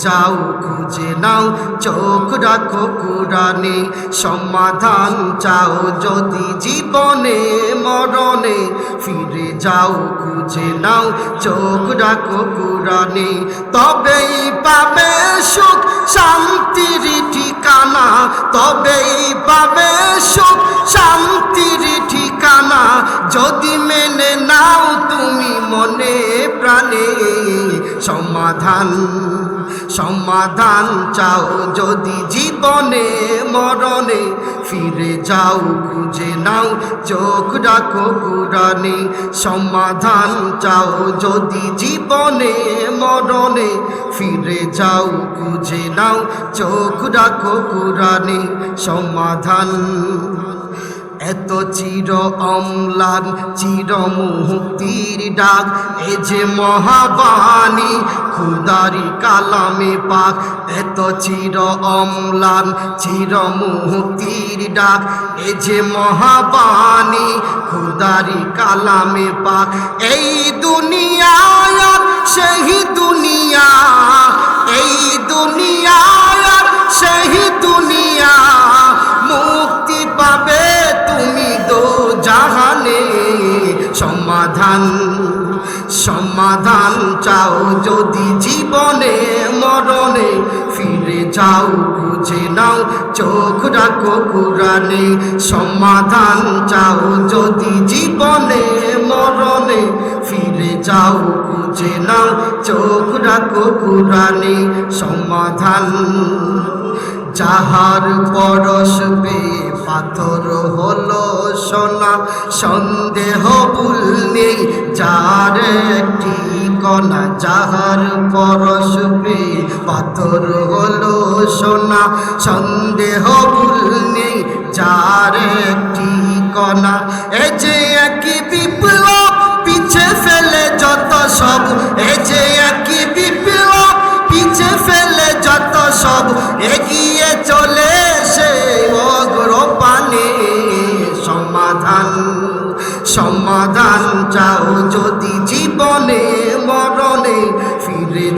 যাও, খুঁজে নাও, চোখ রাখো কুরানে সমাধান চাও যদি জীবনে, মরণে। ফিরে যাও, খুঁজে নাও, চোখ রাখো কুরানে তবেই পাবে সুখ, শান্তির ঠিকানা। তবেই পাবে প্রাণে সমাধান সমাধান চাও যদি জীবনে, মরণে ফিরে যাও, খুঁজে নাও, চোখ রাখো কোরআনে। সমাধান চাও যদি জীবনে, মরণে ফিরে যাও, খুঁজে নাও, চোখ রাখো কোরআনে। সমাধান এত চির অম্লান, চির মুক্তির ডাক, এ যে মহাবাণী, খুদারি কালামে পাক। এত চির অম্লান, চির মুক্তির ডাক, এ যে মহাবাণী, খুদারি কালামে পাক। এই দুনিয়ায় আর সেই দুনিয়া যদি জীবনে মরণে ফিরে যাও খুঁজে নাও, চোখ রাখো কোরআনে, সমাধান চাও। যদি জীবনে মরণে ফিরে যাও খুঁজে নাও, চোখ রাখো কোরআনে, সমাধান। যাহার পরশ পেয়ে পাথর হলো সোনা, সন্দেহ ভুল নেই, যার একটি কণা যাহার পরশ পাথর হলো সোনা, সন্দেহ ভুল নেই একটি কণা। এ যে একই বিপ্লব, পিছে ফেলে যত সব। এ যে একই বিপ্লব, পিছে ফেলে যত সব। এগিয়ে চলে সে অগ্রপানে সমাধান সমাধান চাও যদি জীবনে।